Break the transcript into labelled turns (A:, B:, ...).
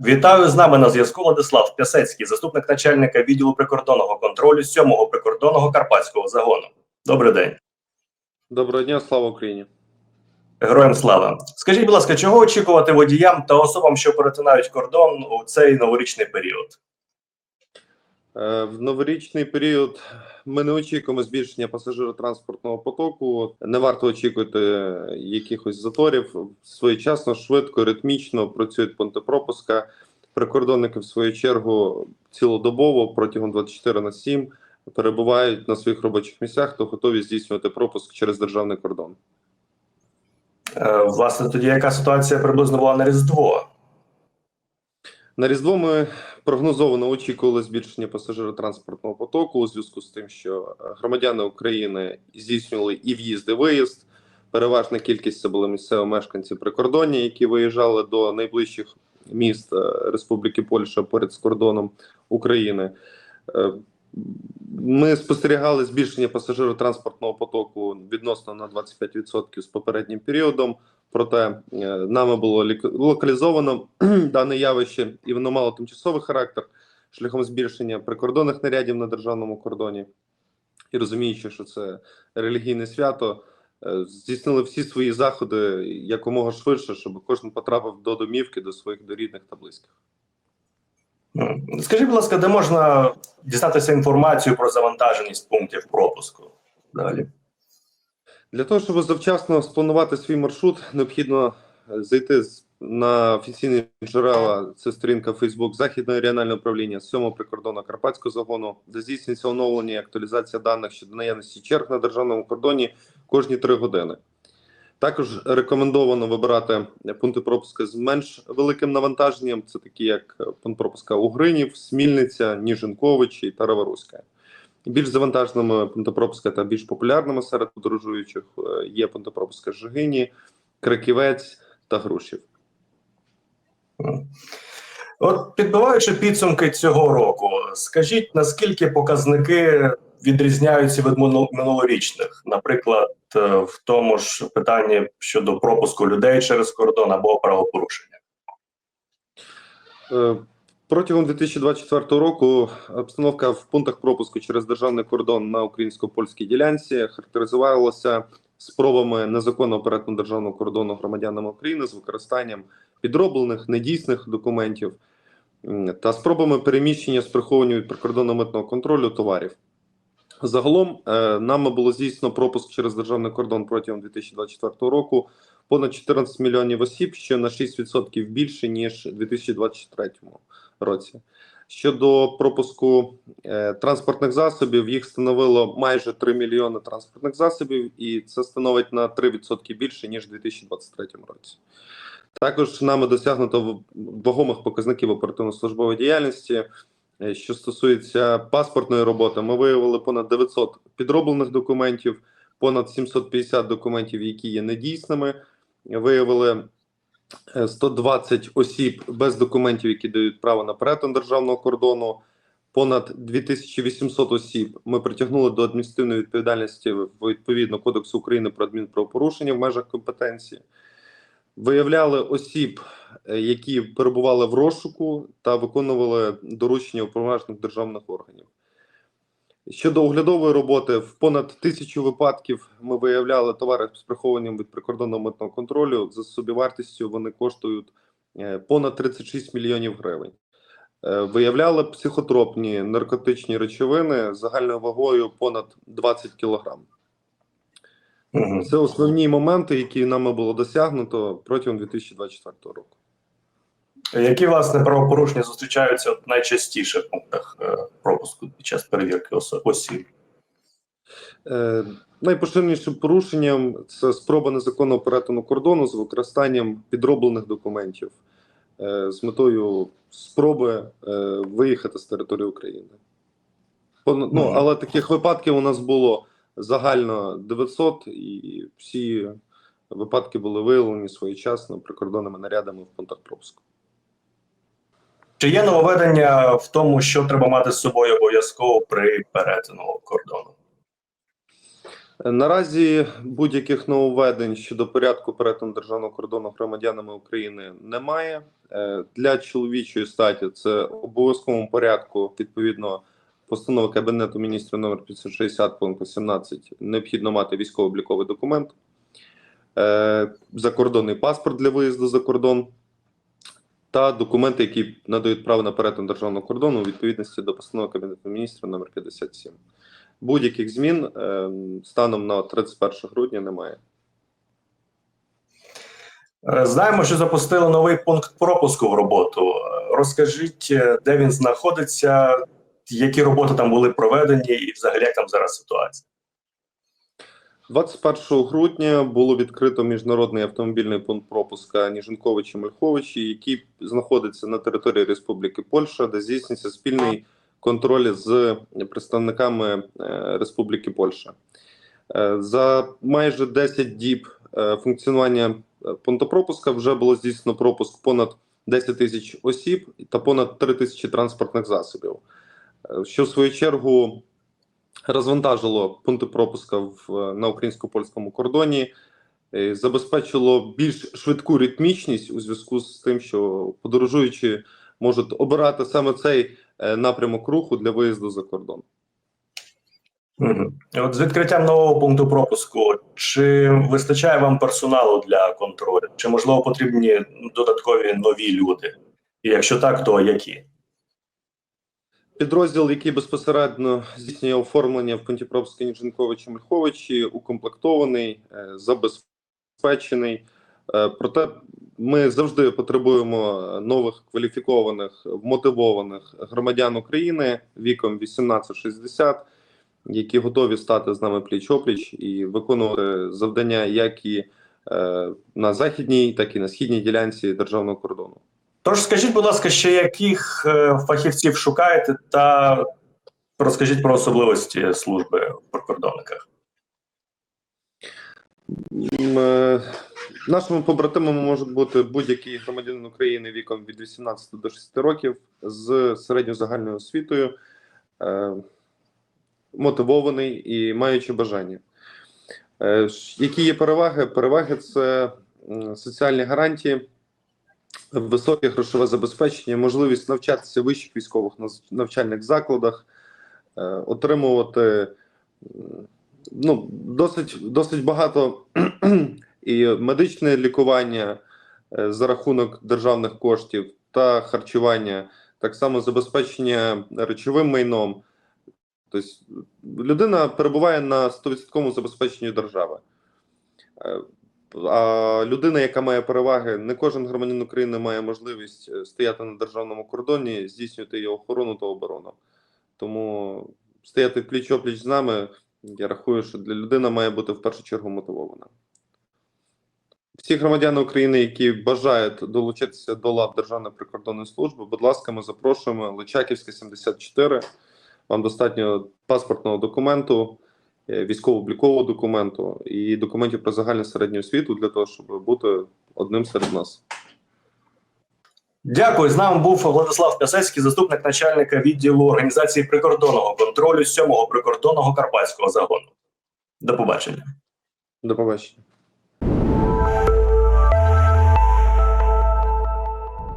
A: Вітаю з нами на зв'язку Владислав Пясецький, заступник начальника відділу прикордонного контролю 7-го прикордонного карпатського загону. Добрий день,
B: Доброго дня, слава Україні.
A: героям слава. Скажіть, будь ласка, чого очікувати водіям та особам, що перетинають кордон у цей новорічний період?
B: Е, В новорічний період ми не очікуємо збільшення пасажиротранспортного потоку. Не варто очікувати якихось заторів. Своєчасно, швидко, ритмічно працюють пункти пропуска. Прикордонники, в свою чергу, цілодобово протягом 24 на 7 перебувають на своїх робочих місцях, то готові здійснювати пропуск через державний кордон.
A: Е, власне, тоді яка ситуація приблизно була на Різдво?
B: На Різдво ми прогнозовано очікували збільшення пасажиротранспортного потоку у зв'язку з тим, що е, громадяни України здійснювали і в'їзд, і виїзд. Переважна кількість це були місцеві мешканці прикордоння, які виїжджали до найближчих міст е, Республіки Польща поряд з кордоном України. Е, Ми спостерігали збільшення пасажиротранспортного потоку відносно на 25% з попереднім періодом. Проте е, нами було локалізовано дане явище, і воно мало тимчасовий характер шляхом збільшення прикордонних нарядів на державному кордоні. І розуміючи, що це релігійне свято, е, здійснили всі свої заходи якомога швидше, щоб кожен потрапив до домівки, до своїх до рідних та близьких.
A: Скажіть, будь ласка, де можна дізнатися інформацію про завантаженість пунктів пропуску? Далі.
B: Для того, щоб завчасно спланувати свій маршрут, необхідно е, зайти на офіційні джерела. Це сторінка Facebook Західного регіонального управління 7 прикордонного Карпатського загону, де здійснюється оновлення і актуалізація даних щодо наявності черг на державному кордоні кожні 3 години. Також рекомендовано вибирати пункти пропуска з менш великим навантаженням. Це такі, як е, пункт пропуска Угринів, Смільниця, Ніжинковичі та Раворуська. Більш завантаженими пункти пропуска та більш популярними серед подорожуючих е, є пункти пропуска Жигині, Краківець та Грушів.
A: От підбиваючи підсумки цього року, скажіть, наскільки показники відрізняються від минулорічних, наприклад, е, в тому ж питанні щодо пропуску людей через кордон або правопорушення?
B: Е, Протягом 2024 року обстановка в пунктах пропуску через державний кордон на українсько-польській ділянці характеризувалася спробами незаконного перетину державного кордону громадянами України з використанням підроблених недійсних документів та спробами переміщення з прихованням від прикордонного митного контролю товарів. Загалом е, нами було здійснено пропуск через державний кордон протягом 2024 року понад 14 мільйонів осіб, що на 6% більше ніж у 2023 році. Щодо пропуску е, транспортних засобів, їх становило майже 3 мільйони транспортних засобів, і це становить на 3% більше ніж у 2023 році. Також нами досягнуто вагомих показників оперативно-службової діяльності. Е, Що стосується паспортної роботи, ми виявили понад 900 підроблених документів, понад 750 документів, які є недійсними. Виявили е, 120 осіб без документів, які дають право на перетин державного кордону. Понад 2800 осіб ми притягнули до адміністративної відповідальності відповідно Кодексу України про адмінправопорушення в межах компетенції. Виявляли осіб, е, які перебували в розшуку та виконували доручення уповноважених державних органів. Щодо оглядової роботи, в понад тисячу випадків ми виявляли товари з прихованням від прикордонного митного контролю. За собівартістю вони коштують е, понад 36 мільйонів гривень. Е, Виявляли психотропні наркотичні речовини загальною вагою понад 20 кілограм.
A: Мгм.
B: Це основні моменти, які нами було досягнуто протягом 2024 року.
A: Які власне правопорушення зустрічаються найчастіше в пунктах е, пропуску під час перевірки осіб?
B: Е, найпоширенішим порушенням це спроба незаконного перетину кордону з використанням підроблених документів е, з метою спроби е, виїхати з території України. Ну, але таких випадків у нас було загально 900, і всі випадки були виявлені своєчасно прикордонними нарядами в пунктах пропуску.
A: Чи є нововведення в тому, що треба мати з собою обов'язково при перетину кордону?
B: Наразі будь-яких нововведень щодо порядку перетину державного кордону громадянами України немає. Е, Для чоловічої статі це обов'язковому порядку відповідно постанови Кабінету міністрів номер 560 пункту 17 необхідно мати військово-обліковий документ, е, закордонний паспорт для виїзду за кордон та документи, які надають право на перетин державного кордону у відповідності до постанови Кабінету міністрів номер 57. Будь-яких змін е, станом на 31 грудня немає.
A: Е, Знаємо, що запустили новий пункт пропуску в роботу. Е, Розкажіть, е, де він знаходиться, які роботи там були проведені, і взагалі як там зараз ситуація?
B: 21 грудня було відкрито міжнародний автомобільний пункт пропуска Ніжинковичі Мельховичі, який знаходиться на території Республіки Польща, де здійснюється спільний контроль з представниками е, Республіки Польща. Е, За майже 10 діб е, функціонування е, пунктопропуска вже було здійснено пропуск понад 10 тисяч осіб та понад 3 тисячі транспортних засобів, що в свою чергу розвантажило пункти пропуска в на українсько-польському кордоні, е, забезпечило більш швидку ритмічність у зв'язку з тим, що подорожуючі можуть обирати саме цей е, напрямок руху для виїзду за кордон.
A: От з відкриттям нового пункту пропуску, чи вистачає вам персоналу для контролю? Чи можливо потрібні додаткові нові люди? І якщо так, то які?
B: Підрозділ, який безпосередньо здійснює оформлення в пункті пропуска Ніжинковичі Мельховичі, укомплектований, е, забезпечений. Е, Проте ми завжди потребуємо нових кваліфікованих, вмотивованих громадян України віком 18-60, які готові стати з нами пліч-опліч і виконувати завдання як і е, на західній, так і на східній ділянці державного кордону.
A: Тож скажіть, будь ласка, ще яких е, фахівців шукаєте, та розкажіть про особливості служби в прикордонниках.
B: Е, Нашими побратимами можуть бути будь-який громадянин України віком від 18 до 60 років з середньо-загальною освітою, е, мотивований і маючи бажання. Які є переваги? Переваги це соціальні гарантії, високе грошове забезпечення, можливість навчатися в вищих військових навчальних закладах, е, отримувати ну, досить, досить багато і медичне лікування е, за рахунок державних коштів та харчування, так само забезпечення речовим майном. Тобто людина перебуває на 100% забезпеченні держави. А людина, яка має переваги, не кожен громадянин України має можливість е, стояти на державному кордоні, здійснювати його охорону та оборону. Тому стояти пліч-опліч з нами, я рахую, що для людини має бути в першу чергу мотивована. Всі громадяни України, які бажають долучитися до лав Державної прикордонної служби, будь ласка, ми запрошуємо Личаківська 74. Вам достатньо паспортного документу, військово-облікового документу і документів про загальну середню освіту для того, щоб бути одним серед нас.
A: Дякую. З нами був Владислав Касецький, заступник начальника відділу організації прикордонного контролю 7-го прикордонного карпатського загону. До побачення.
B: До побачення.